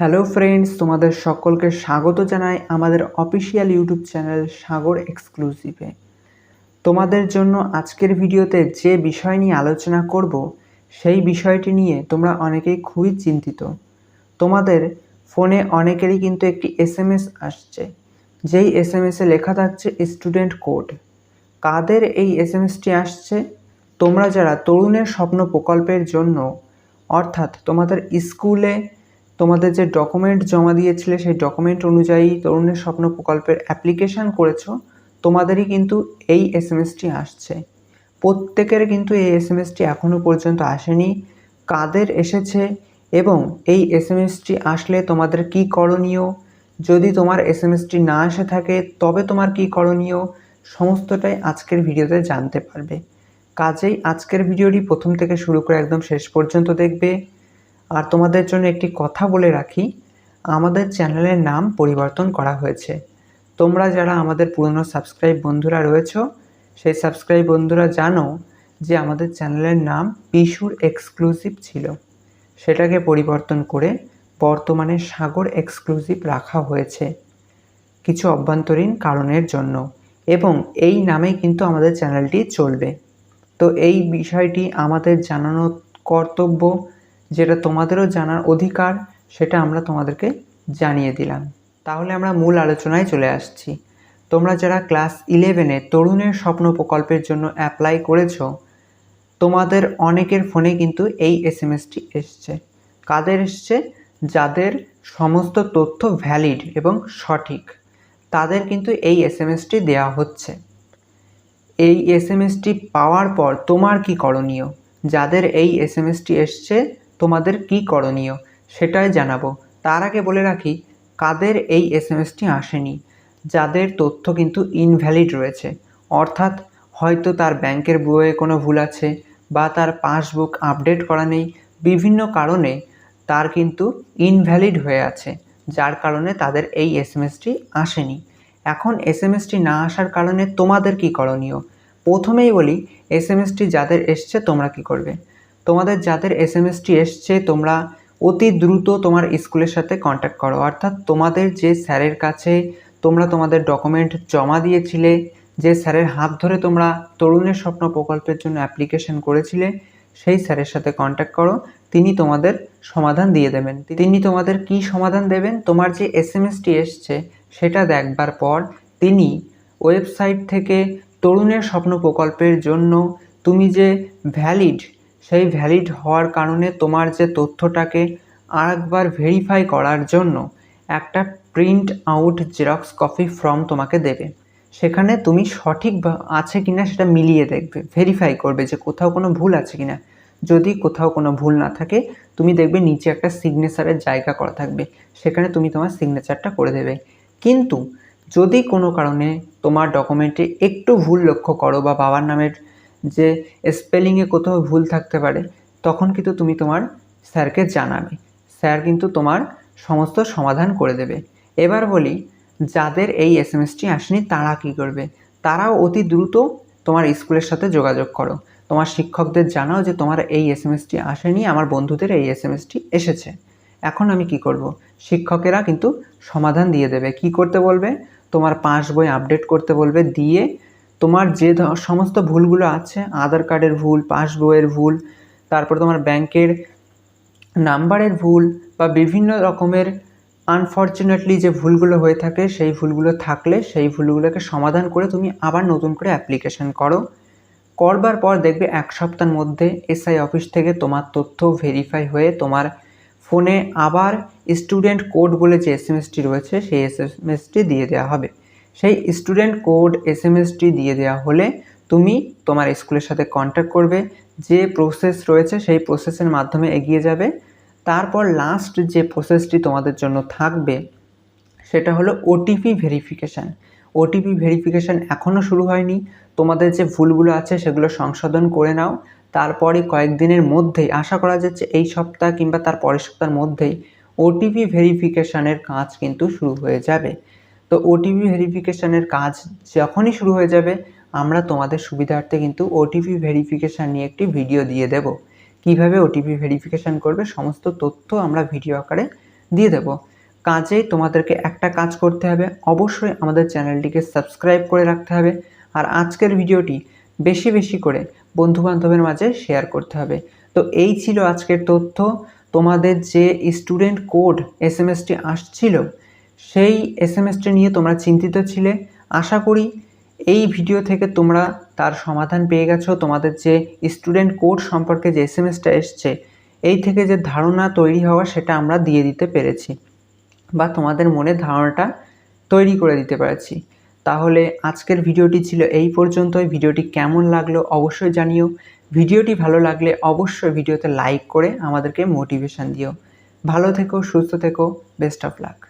Hello friends তোমাদের সকলকে স্বাগত জানাই আমাদের অফিসিয়াল ইউটিউব চ্যানেল সাগর এক্সক্লুসিভে তোমাদের জন্য আজকের ভিডিওতে যে বিষয় নিয়ে আলোচনা করব, সেই বিষয়টি নিয়ে তোমরা অনেকেই খুবই চিন্তিত। তোমাদের ফোনে অনেকেরই কিন্তু একটি এস এম এস আসছে, যেই এস এম এসে লেখা থাকছে স্টুডেন্ট কোড কাদের এই এস এম এসটি আসছে? তোমরা যারা তরুণের স্বপ্ন প্রকল্পের জন্য, অর্থাৎ তোমাদের স্কুলে তোমাদের যে ডকুমেন্ট জমা দিয়েছিলে, সেই ডকুমেন্ট অনুযায়ী তরুণের স্বপ্ন প্রকল্পের অ্যাপ্লিকেশান করেছ, তোমাদেরই কিন্তু এই এস আসছে। প্রত্যেকের কিন্তু এই এস এম এখনও পর্যন্ত আসেনি। কাদের এসেছে এবং এই এস এম এসটি আসলে তোমাদের কি করণীয়? যদি তোমার এস এম না এসে থাকে, তবে তোমার কি করণীয়? সমস্তটাই আজকের ভিডিওতে জানতে পারবে। কাজেই আজকের ভিডিওটি প্রথম থেকে শুরু করে একদম শেষ পর্যন্ত দেখবে। আর তোমাদের জন্য একটি কথা বলে রাখি, আমাদের চ্যানেলের নাম পরিবর্তন করা হয়েছে। তোমরা যারা আমাদের পুরনো সাবস্ক্রাইব বন্ধুরা রয়েছ, সেই সাবস্ক্রাইব বন্ধুরা জানো যে আমাদের চ্যানেলের নাম পিশুর এক্সক্লুসিভ ছিল। সেটাকে পরিবর্তন করে বর্তমানে সাগর এক্সক্লুসিভ রাখা হয়েছে কিছু অভ্যন্তরীণ কারণের জন্য এবং এই নামেই কিন্তু আমাদের চ্যানেলটি চলবে। তো এই বিষয়টি আমাদের জানানো কর্তব্য যেটা তোমাদেরও জানার অধিকার, সেটা আমরা তোমাদেরকে জানিয়ে দিলাম। তাহলে আমরা মূল আলোচনায় চলে আসছি। তোমরা যারা ক্লাস ইলেভেনে তরুণের স্বপ্ন প্রকল্পের জন্য অ্যাপ্লাই করেছ, তোমাদের অনেকের ফোনে কিন্তু এই এস এম এসটি এসছে। কাদের এসছে? যাদের সমস্ত তথ্য ভ্যালিড এবং সঠিক, তাদের কিন্তু এই এস এম এসটি দেওয়া হচ্ছে। এই এস এম এসটি পাওয়ার পর তোমার কি করণীয়? যাদের এই এস এম এসটি এসছে তোমাদের কি করণীয়? সেটাই জানাব। তার আগে বলে রাখি, কাদের এই এস এম এসটি আসেনি? যাদের তথ্য কিন্তু ইনভ্যালিড রয়েছে। অর্থাৎ হয়তো তার ব্যাংকের বইয়ে কোনো ভুল আছে বা তার পাসবুক আপডেট করা নেই। বিভিন্ন কারণে তার কিন্তু ইনভ্যালিড হয়ে আছে, যার কারণে তাদের এই এস এম এসটি আসেনি। এখন এস এম এসটি না আসার কারণে তোমাদের কি করণীয়? প্রথমেই বলি এস এম এসটি যাদের এসছে তোমরা কি করবে? তোমাদের যাদের এস এম এসটি এসছে, তোমরা অতি দ্রুত তোমার স্কুলের সাথে কন্ট্যাক্ট করো। অর্থাৎ তোমাদের যে স্যারের কাছে তোমরা তোমাদের ডকুমেন্ট জমা দিয়েছিলে, যে স্যারের হাত ধরে তোমরা তরুণের স্বপ্ন প্রকল্পের জন্য অ্যাপ্লিকেশন করেছিলে, সেই স্যারের সাথে কন্ট্যাক্ট করো। তিনি তোমাদের সমাধান দিয়ে দেবেন। তিনি তোমাদের কি সমাধান দেবেন? তোমার যে এস এম এসটি এসছে, সেটা দেখবার পর তিনি ওয়েবসাইট থেকে তরুণের স্বপ্ন প্রকল্পের জন্য তুমি যে ভ্যালিড সেই ভ্যালিড হওয়ার কারণে তোমার যে তথ্যটাকে আরেকবার ভেরিফাই করার জন্য একটা print out xerox copy form তোমাকে দেবে। সেখানে তুমি সঠিক আছে কিনা সেটা মিলিয়ে দেখবে ভেরিফাই করবে যে কোথাও কোনো ভুল আছে কিনা। যদি কোথাও কোনো ভুল না থাকে, তুমি দেখবে নিচে একটা সিগনেচারের জায়গা করা থাকবে, সেখানে তুমি তোমার সিগনেচারটা করে দেবে। কিন্তু যদি কোনো কারণে তোমার ডকুমেন্টে একটু ভুল লক্ষ্য করো বা বাবার নামের যে স্পেলিংয়ে কোথাও ভুল থাকতে পারে, তখন কিন্তু তুমি তোমার স্যারকে জানাবে। স্যার কিন্তু তোমার সমস্ত সমাধান করে দেবে। এবার বলি, যাদের এই এস এম এসটি আসেনি, তারা কী করবে? তারাও অতি দ্রুত তোমার স্কুলের সাথে যোগাযোগ করো। তোমার শিক্ষকদের জানাও যে তোমার এই এস এম এসটি আসেনি, আমার বন্ধুদের এই এস এম এসটি এসেছে। এখন আমি কি করব? শিক্ষকেরা কিন্তু সমাধান দিয়ে দেবে। কি করতে বলবে? তোমার পাস বই আপডেট করতে বলবে, দিয়ে তোমার যে সমস্ত ভুলগুলো আছে, আধার কার্ডের ভুল, পাসবইয়ের ভুল, তারপর তোমার ব্যাংকের নাম্বারের ভুল বা বিভিন্ন রকমের আনফর্চুনেটলি যে ভুলগুলো হয়ে থাকে, সেই ভুলগুলো থাকলে সেই ভুলগুলোকে সমাধান করে তুমি আবার নতুন করে অ্যাপ্লিকেশন করো। করবার পর দেখবে এক সপ্তাহের মধ্যে এসআই অফিস থেকে তোমার তথ্য ভেরিফাই হয়ে তোমার ফোনে আবার স্টুডেন্ট কোড বলে যে এস এম এসটি রয়েছে, সেই এস দিয়ে দেওয়া হবে। সেই student code S M ST দিয়ে দেওয়া হলে তুমি তোমার স্কুলের সাথে কন্ট্যাক্ট করবে, যে প্রসেস রয়েছে সেই প্রসেসের মাধ্যমে এগিয়ে যাবে। তারপর লাস্ট যে প্রসেসটি তোমাদের জন্য থাকবে, সেটা হলো ওটিপি ভেরিফিকেশান ওটিপি ভেরিফিকেশান এখনও শুরু হয়নি। তোমাদের যে ভুলগুলো আছে সেগুলো সংশোধন করে নাও। তারপরে কয়েকদিনের মধ্যেই, আশা করা যাচ্ছে এই সপ্তাহ কিংবা তার পরের সপ্তাহের মধ্যেই ওটিপি ভেরিফিকেশানের কাজ কিন্তু শুরু হয়ে যাবে। তো ওটিপি ভেরিফিকেশানের কাজ যখনই শুরু হয়ে যাবে, আমরা তোমাদের সুবিধার্থে কিন্তু ওটিপি ভেরিফিকেশান নিয়ে একটি ভিডিও দিয়ে দেব। কীভাবে ওটিপি ভেরিফিকেশান করবে, সমস্ত তথ্য আমরা ভিডিও আকারে দিয়ে দেবো। কাজেই তোমাদেরকে একটা কাজ করতে হবে, অবশ্যই আমাদের চ্যানেলটিকে সাবস্ক্রাইব করে রাখতে হবে, আর আজকের ভিডিওটি বেশি বেশি করে বন্ধুবান্ধবের মাঝে শেয়ার করতে হবে। তো এই ছিল আজকের তথ্য। তোমাদের যে student code S M ST আসছিল সেই এস এম নিয়ে তোমরা চিন্তিত ছিলে। আশা করি এই ভিডিও থেকে তোমরা তার সমাধান পেয়ে গেছো। তোমাদের যে স্টুডেন্ট কোড সম্পর্কে যে এস এম এসটা এসছে, এই থেকে যে ধারণা তৈরি হওয়া সেটা আমরা দিয়ে দিতে পেরেছি বা তোমাদের মনে ধারণাটা তৈরি করে দিতে পেরেছি। তাহলে আজকের ভিডিওটি ছিল এই পর্যন্তই। ভিডিওটি কেমন লাগল অবশ্যই জানিও। ভিডিওটি ভালো লাগলে অবশ্যই ভিডিওতে লাইক করে আমাদেরকে মোটিভেশন দিও। ভালো থেকো, সুস্থ থেকো, বেস্ট অফ লাক।